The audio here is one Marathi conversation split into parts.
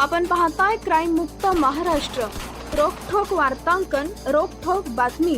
आपण पाहताय क्राईम मुक्त महाराष्ट्र. रोखोक वार्तांकन रोखोक बातमी.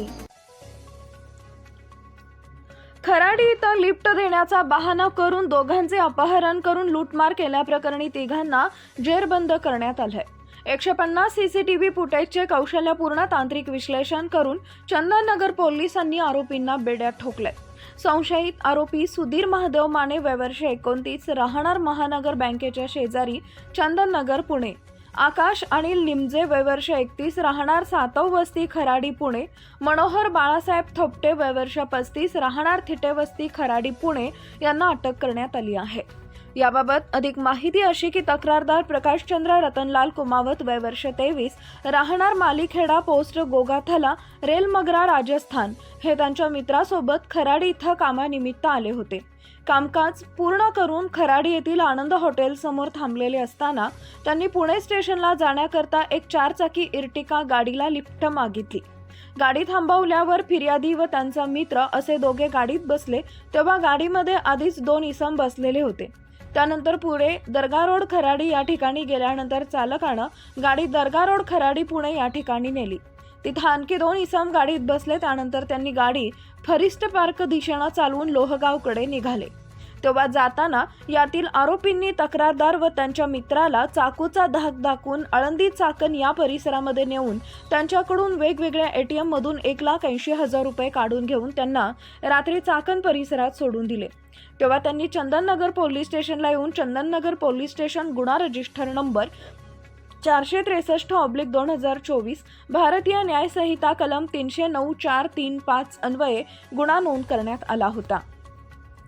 खराडी इथं लिफ्ट देण्याचा बहाणा करून दोघांचे अपहरण करून लूटमार केल्याप्रकरणी तिघांना जेरबंद करण्यात आलंय. एकशे पन्नास सीसीटीव्ही फुटेजचे कौशल्यपूर्ण तांत्रिक विश्लेषण करून चंदननगर पोलिसांनी आरोपींना बेड्यात ठोकलंय. संशयित आरोपी सुधीर महादेव माने वयवर्ष एकोणतीस राहणार महानगर बँकेच्या शेजारी चंदननगर पुणे. आकाश अनिल निमजे वयवर्ष एकतीस राहणार सातव वस्ती खराडी पुणे. मनोहर बाळासाहेब थोपटे वयवर्ष पस्तीस राहणार थिटे वस्ती खराडी पुणे यांना अटक करण्यात आली आहे. याबाबत अधिक माहिती अशी की तक्रारदार प्रकाशचंद्र रतनलाल कुमावत वयवर्ष तेवीस राहणार मालिखेडा पोस्ट गोगाथला रेलमगरा राजस्थान. हे त्यांच्या मित्रासोबत खराडी इथं कामानिमित्त आले होते. कामकाज पूर्ण करून खराडी येथील आनंद हॉटेलसमोर थांबलेले असताना त्यांनी पुणे स्टेशनला जाण्याकरता एक चारचाकी इर्टिका गाडीला लिफ्ट मागितली. गाडी थांबवल्यावर फिर्यादी व त्यांचा मित्र असे दोघे गाडीत बसले तेव्हा गाडीमध्ये आधीच दोन इसम बसलेले होते. त्यानंतर पुढे दर्गा रोड खराडी या ठिकाणी गेल्यानंतर चालकानं गाडी दर्गा रोड खराडी पुणे या ठिकाणी नेली. तिथं आणखी दोन इसम गाडीत बसले त्यानंतर त्यांनी गाडी फरिस्ट पार्क दिशेनं चालवून लोहगावकडे निघाले. तेव्हा जाताना यातील आरोपींनी तक्रारदार व त्यांच्या मित्राला चाकूचा धाक दाखवून आळंदी चाकण या परिसरामध्ये नेऊन त्यांच्याकडून वेगवेगळ्या एटीएम मधून एक लाख ऐंशी हजार रुपये काढून घेऊन त्यांना रात्री चाकण परिसरात सोडून दिले. तेव्हा त्यांनी चंदननगर पोलीस स्टेशनला येऊन चंदननगर पोलीस स्टेशन गुन्हा रजिस्टर नंबर चारशे त्रेसष्ट ऑब्लिक दोन हजार चोवीस भारतीय न्यायसंहिता कलम तीनशे नऊ चार तीन पाच अन्वये गुन्हा नोंद करण्यात आला होता.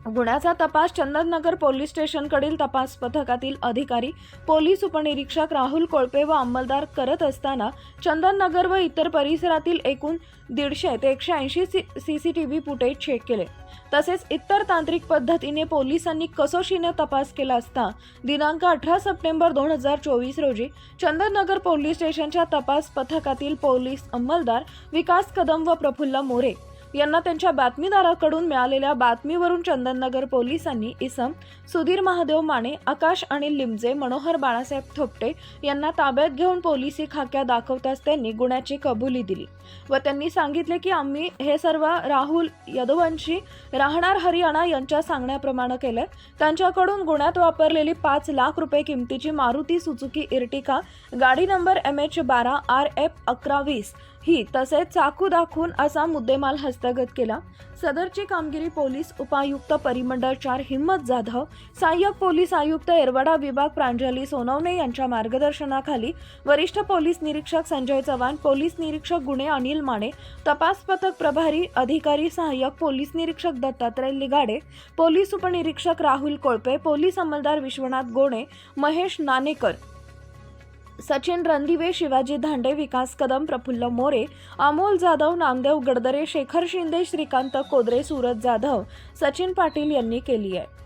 गुन्ह्याचा तपास चंदननगर पोलीस स्टेशनकडील तपास पथकातील अधिकारी पोलीस उपनिरीक्षक राहुल कोळपे व अंमलदार करत असताना चंदननगर व इतर परिसरातील एकूण दीडशे ते एकशे ऐंशी C C T V footage check केले. तसेच इतर तांत्रिक पद्धतीने पोलिसांनी कसोशीने तपास केला असता दिनांक अठरा सप्टेंबर दोन हजार चोवीस रोजी चंदननगर पोलीस स्टेशनच्या तपास पथकातील पोलीस अंमलदार विकास कदम व प्रफुल्ल मोरे यांना त्यांच्या बातमीदाराकडून मिळालेल्या बातमीवरून चंदननगर पोलिसांनी इसम सुधीर महादेव माने आकाश अनिल लिमजे मनोहर बाळासाहेब थोपटे यांना ताब्यात घेऊन पोलिसी खाक्या दाखवताच त्यांनी गुन्ह्याची कबुली दिली व त्यांनी सांगितले की आम्ही हे सर्व राहुल यादवांशी राहणार हरियाणा यांच्या सांगण्याप्रमाणे केले त्यांच्याकडून गुन्ह्यात वापरलेली पाच लाख रुपये किमतीची मारुती सुचुकी इर्टिका गाडी नंबर एम एच बारा आर एफ अकरा वीस ही तसेच चाकू दाखवून असा मुद्देमाल हस्तगत केला. सदरची कामगिरी पोलीस उपायुक्त परिमंडळ चार हिम्मत जाधव सहाय्यक पोलीस आयुक्त एरवडा विभाग प्रांजली सोनवणे यांच्या मार्गदर्शनाखाली वरिष्ठ पोलीस निरीक्षक संजय चव्हाण पोलीस निरीक्षक गुणे अनिल माने तपास पथक प्रभारी अधिकारी सहाय्यक पोलीस निरीक्षक दत्तात्रय लिगाडे पोलीस उपनिरीक्षक राहुल कोळपे पोलीस अंमलदार विश्वनाथ गोणे महेश नानेकर सचिन रणदिवे शिवाजी धांडे विकास कदम प्रफुल्ल मोरे अमोल जाधव नामदेव गडदरे शेखर शिंदे श्रीकांत कोदरे सूरज जाधव सचिन पाटील यांनी केली आहे.